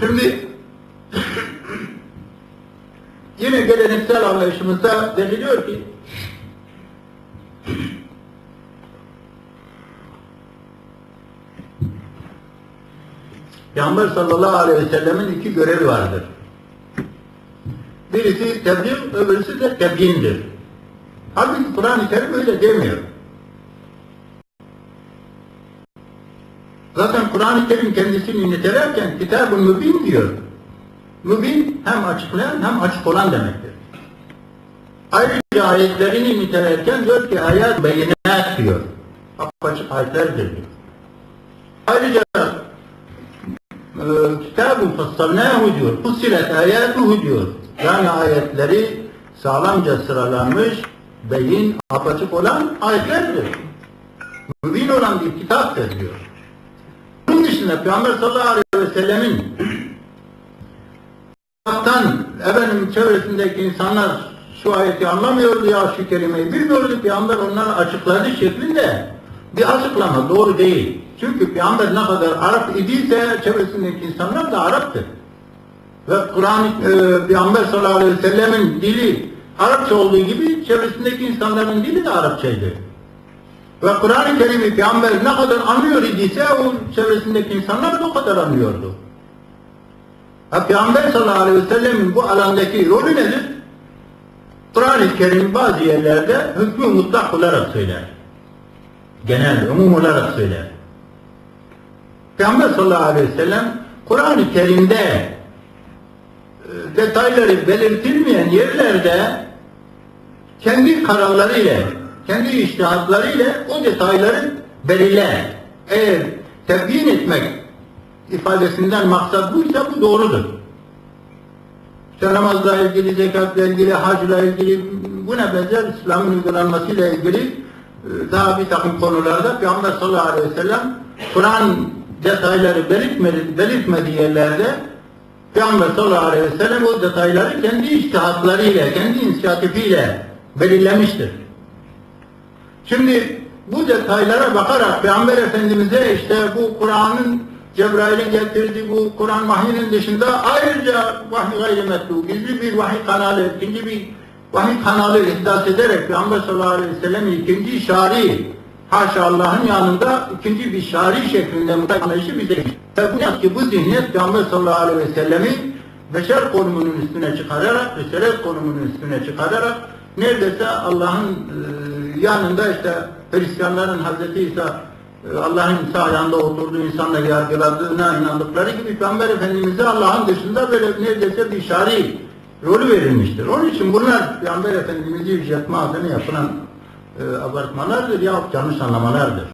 Şimdi yine geleneksel anlayışımızda deniliyor ki Peygamber sallallahu aleyhi ve sellemin iki görevi vardır. Birisi tebliğ, öbürüsü de tebyindir. Halbuki Kur'an-ı Kerim öyle demiyor. Zaten Kur'an-ı Kerim kendisini nitelerken kitab-ı mübin diyor. Mübin hem açıklayan hem açık olan demektir. Ayrıca ayetlerini nitelerken diyor ki ayet beyinat diyor. Apaçık ayetlerdir diyor. Ayrıca e, kitab-ı fassalnahu diyor. Fussilet ayatuhu diyor. Yani ayetleri sağlamca sıralanmış, beyin, apaçık olan ayetlerdir. Mübin olan bir kitaptır diyor. Dışında Peygamber sallallahu aleyhi ve sellemin Allah'tan efendim çevresindeki insanlar şu ayeti anlamıyordu ya şu kelimeyi bilmiyordu. Peygamber onlara açıkladığı şeklinde bir açıklama doğru değil. Çünkü Peygamber ne kadar Arap idiyse çevresindeki insanlar da Arap'tır. Ve Kur'an e, Peygamber sallallahu aleyhi ve sellemin dili Arapça olduğu gibi çevresindeki insanların dili de Arapçaydı. Ve Kur'an-ı Kerim'i Peygamber ne kadar anlıyor idiyse o çevresindeki insanlar da o kadar anlıyordu. Ha, Peygamber sallallahu aleyhi ve sellemin bu alandaki rolü nedir? Kur'an-ı Kerim bazı yerlerde hükmü mutlak olarak söyler. Genel, umum olarak söyler. Peygamber sallallahu aleyhi ve sellem Kur'an-ı Kerim'de e, detayları belirtilmeyen yerlerde kendi kararlarıyla, kendi iştihatlarıyla o detayları belirler. Eğer tebyin etmek ifadesinden maksat buysa bu doğrudur. İşte namazla ilgili, zekatla ilgili, hacla ilgili, buna benzer İslam'ın uygulanmasıyla ilgili e, daha bir takım konularda Peygamber sallallahu aleyhi ve sellem Kur'an detayları belirtmedi, belirtmediği yerlerde Peygamber sallallahu aleyhi ve sellem o detayları kendi iştihatlarıyla, kendi inisiyatifiyle belirlemiştir. Şimdi bu detaylara bakarak Peygamber Efendimiz'e işte bu Kur'an'ın Cebrail'in getirdiği bu Kur'an vahyinin dışında ayrıca vahiy gayri gizli bir vahiy kanalı, ikinci bir vahiy kanalı ihdas ederek Peygamber sallallahu aleyhi ve sellem ikinci şari, haşa Allah'ın yanında ikinci bir şari şeklinde mutlak anlayışı bize ve bu ki bu zihniyet Peygamber sallallahu aleyhi ve sellemi beşer konumunun üstüne çıkararak, risalet konumunun üstüne çıkararak neredeyse Allah'ın e, yanında işte Hristiyanların Hazreti İsa e, Allah'ın sağ ayağında oturduğu insanla yargıladığına inandıkları gibi Peygamber Efendimiz'e Allah'ın dışında böyle neredeyse bir şari rolü verilmiştir. Onun için bunlar Peygamber Efendimiz'i yüceltme adına yapılan e, abartmalardır ya yanlış anlamalardır.